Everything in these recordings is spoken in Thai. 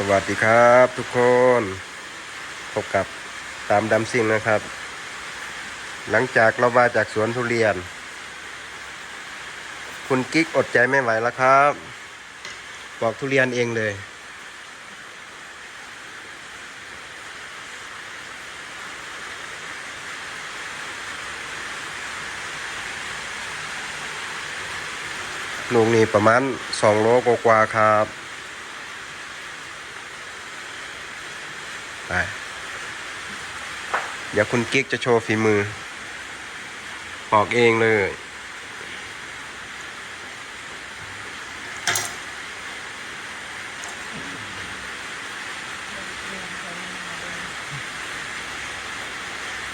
สวัสดีครับทุกคนพบกับตามดำซิ่งนะครับ หลังจากเรามาจากสวนทุเรียน คุณกิ๊กอดใจไม่ไหวแล้วครับบอกทุเรียนเองเลย ลูกนี้ประมาณสองโลกว่าครับ ไป เดี๋ยวคุณกิ๊กจะโชว์ฝีมือ ปอกเองเลย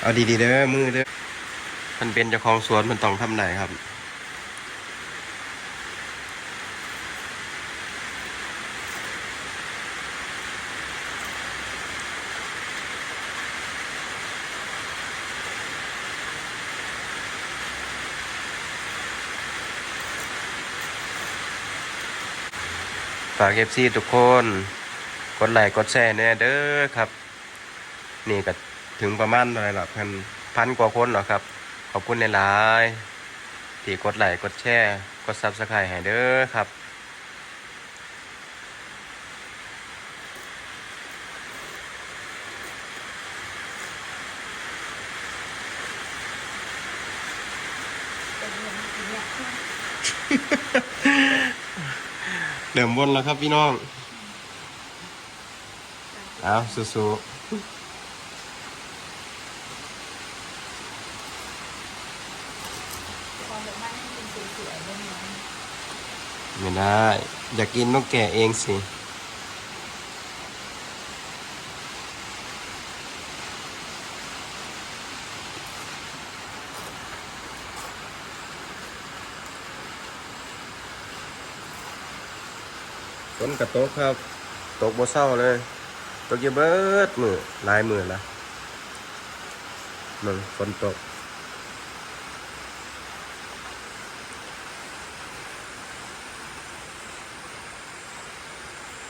เอาดีๆเด้อมือเด้อมันเป็นเจ้าของสวนมันต้องทำไหนครับากเอฟซีทุกคน กดไลค์กดแชร์แน่เด้อครับ นี่ก็ถึงประมาณอะไรล่ะพันพันกว่าคนหรอครับ ขอบคุณในหลายที่กดไลค์กดแชร์กดซับสไครต์ให้เด้อครับ เดิมวนแล้วครับพี่น้อง เอาสู้ๆไม่ได้ อยากกินต้องแกะเองสิ ฝนกระตกครับ ตกบ่เศร้าเลย ตกเยอะเบิดมือหลายมือละมึงฝนตก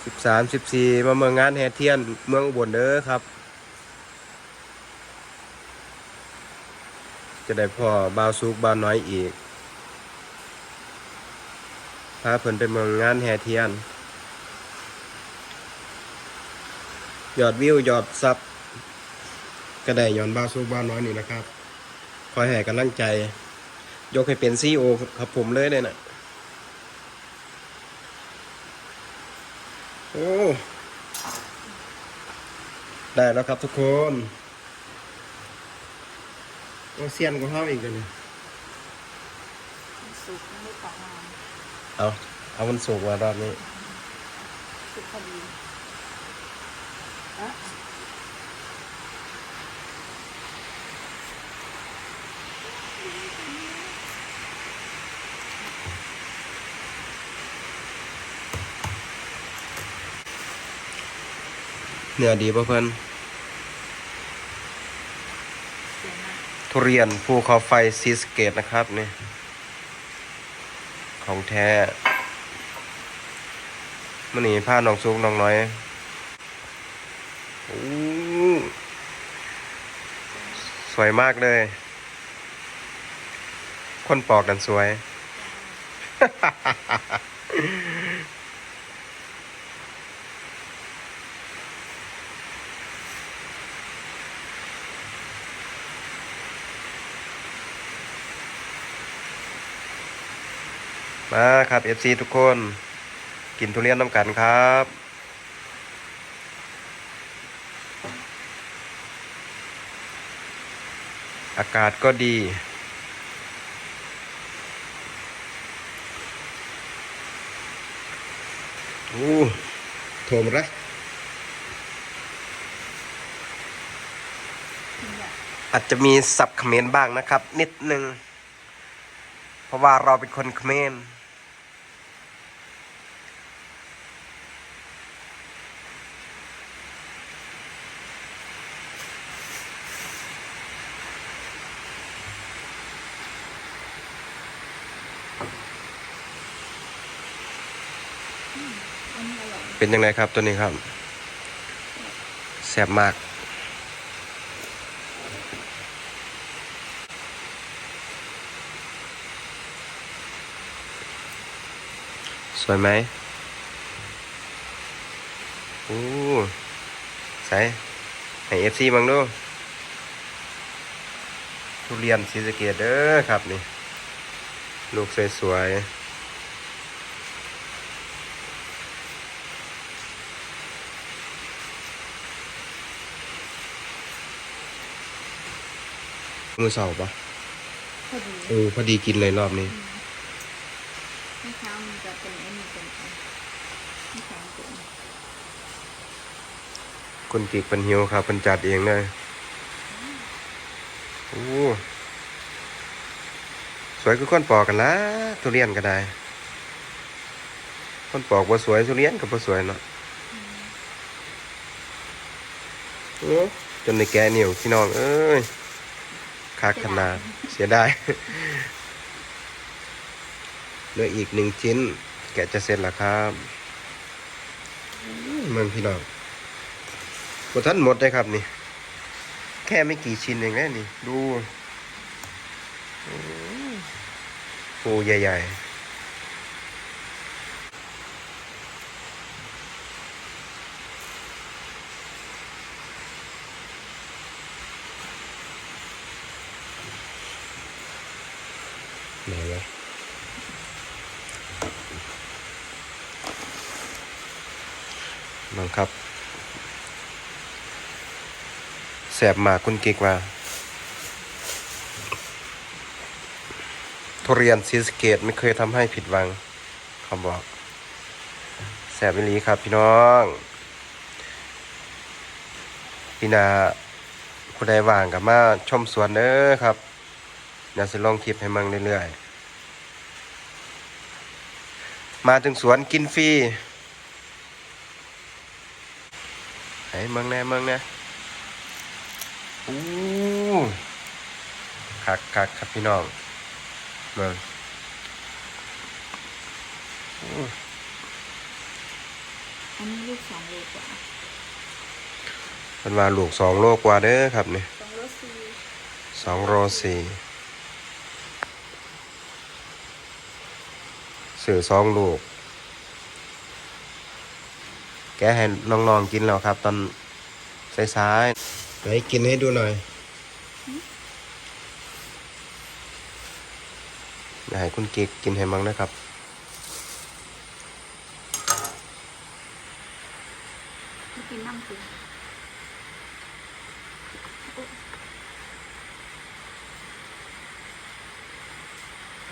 สิบสามสิบสี่มาเมืองงานแห่เทียน เมืองอุบลเด้อครับ จะได้พ่อบาวซุกบาวน้อยอีกพาเพิ่นไปเมืองงานแห่เทียน ยอดวิวยอดซับก็ได้ย้อนบาวซุกบาวน้อยนี่นะครับ คอยให้กำลังใจ ยกให้เป็นซีโอครับผมเลยเลยนะโอ้ ได้แล้วครับทุกคนโอ้เซียนก็เข้าอีกเลยนี่สุกไม่ต่องานเอา เอามันสุกมารอบนี้สุกพอดี นื้อดีป่ะเพื่อนทุเรียนภูเขาไฟซีสเกตนะครับนี่ของแท้มันนี่ผ้าน้องซุกน้องน้อยอสวยมากเลย คนปอกกันสวย มาครับ FC ทุกคน กินทุเรียนน้ำกันครับ อากาศก็ดี อู้โถมละอาจจะมีสับเขมรบ้างนะครับ นิดนึง เพราะว่าเราเป็นคนเขมร อันนี้อร่อย เป็นยังไงครับตัวนี้ครับแซ่บมาก สวยไหมโอ้ใส่ให้เอฟซีบังดูทุเรียนสีสเกตเด้อครับนี่ ลูกสวยๆ มือเสาปะพอดีเออพอดีกินเลยรอบนี้เมื่อเช้ามันจะเป็นไอ้นี่เป็นไอ้ที่แข็งเป็นคุณกิกเป็นหิวครับเป็นจัดเองเลยโอ้สวยคือคนปอกกันละทุเรียนก็ได้คนปอกว่าสวยทุเรียนก็บ่สวยเนาะโอ้จนในแกะเหนียวพี่น้องเอ้ย คักขนาดเสียดายเหลืออีกหนึ่งชิ้น แกจะเสร็จแล้วครับเมืองพี่น้องบท่านหมดเลยครับนี่ แค่ไม่กี่ชิ้นเองนะนี่ ดูปูใหญ่ ๆ บังครับแสบหมากคุณกิกว่าทุเรียนซีสเกตไม่เคยทำให้ผิดหวังเขาบอกแสบวิลีครับพี่น้องพี่นาผู้ใดว่างกับมาชมสวนเด้อครับเดี๋ยวสิลองคลิปให้มืองเรื่อยๆ มาถึงสวนกินฟรี ให้เมืองแน่เมืองแน่อู้คักคักครับพี่น้องเบิ่งอู้อันนี้ลูกสองโลกว่าเป็นว่าลูกสองโลกว่าเด้อครับนี่สองโลสี่สองโลสี่สื่อสองลูก แกให้น้องๆกินแล้วครับ ตอนสายๆไหนกินให้ดูหน่อยอยากให้คุณกิกกินให้มั้งนะครับไม่กินน้ำสิ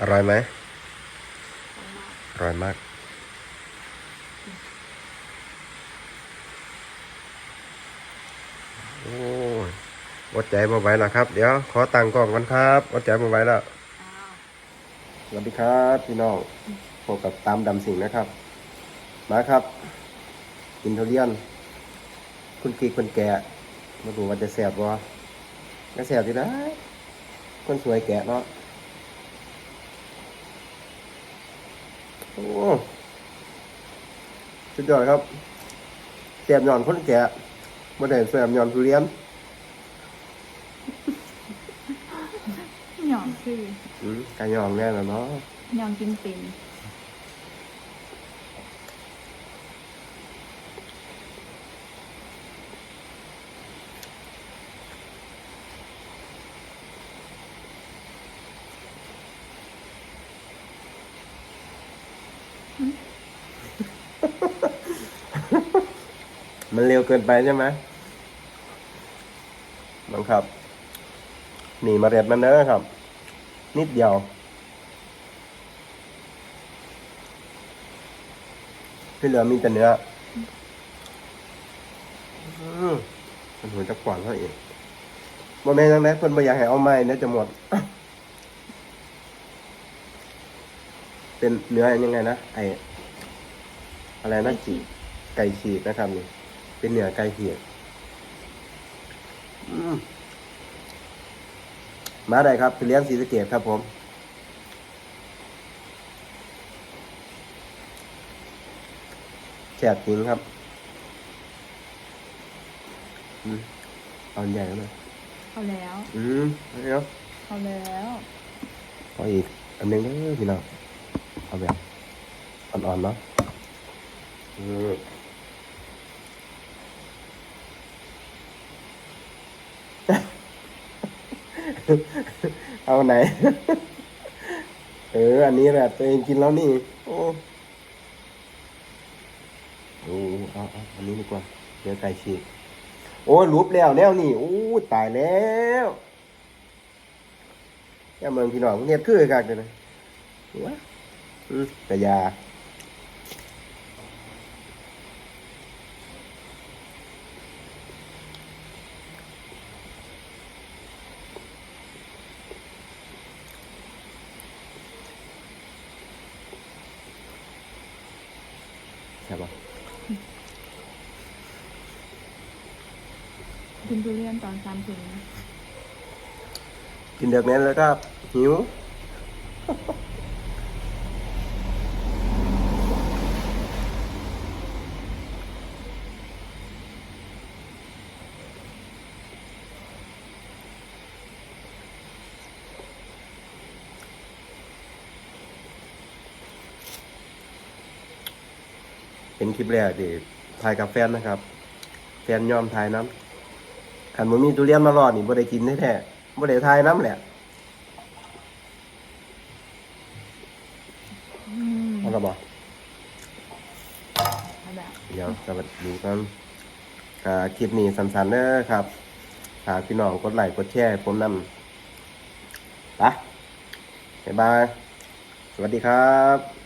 อร่อยไหมอร่อยมากอร่อยมาก โอ้ย อดใจมาไหวแล้วครับ เดี๋ยวขอตังกล่องกันครับอดใจมาไหวแล้วสวัสดีครับพี่น้องพบกับตามดำสิงนะครับ มาครับกินทุเรียนคุณกีคนแก่มาดูว่าจะแสบบ่ก็แสบที่ได้คนสวยแก่เนาะโอ้สุดยอดครับแสบหย่อนคนแก่มาได้แสบหย่อนทุเรียน หย่อน คืออืมกายยอมแน่แล้วเนาะหย่อนกินเป็นมันเร็วเกินไปใช่ไหมบังครับ หนีมาเร็ดมันเนอะครับ นิดเดียว ที่เหลือมีแต่เนื้อมันหัวจะกว่างเขาเองโมเมนต์นั้นเพิ่นบ่อยากให้เอาไม้เนี่ยจะหมด เป็นเนื้อยังไงนะไออะไรนะจีไก่ฉีกนะครับนี่เป็นเนื้อไก่ฉีกอืม มาได้ครับไปเลี้ยงสีสะเกตครับผมแฉบจริงครับอืมเอาอันใหญ่แล้วไหมเอาแล้ว อืมเอาเดี๋ยวเอาแล้วเอาอีก อันหนึงเด้อพี่น้องเอาแบบอ่อนๆเนาะอืม เอาไหน เออ อันนี้แหละตัวเองกินแล้วนี่ โอ้โอ้เอาเอาอันนี้ดีกว่า เดี๋ยวไก่ฉีกโอ้รูปแล้วแล้วนี่โอ้ตายแล้วแค่เมืองพี่น้องเนี่ยคือกันเลยนะวะอืมกระยา ช่ปะกินทุเรียนตอนสามถึง กินเด็กนี้แล้วก็หิว เป็นคลิปแรกที่ถ่ายกับแฟนนะครับ แฟนยอมถ่ายน้ำขันมันมีทุเรียนมารอดนี่บ่ได้กินแท้ๆบ่ได้ถ่ายน้ำแหละอืมเอาละบ่เอาแบบเดี๋ยวสวัสดีครับอ่าคลิปนี้สั้นๆเด้อครับฝากพี่น้องกดไลค์กดแชร์ให้ผมนำไปบ๊ายบาย สวัสดีครับ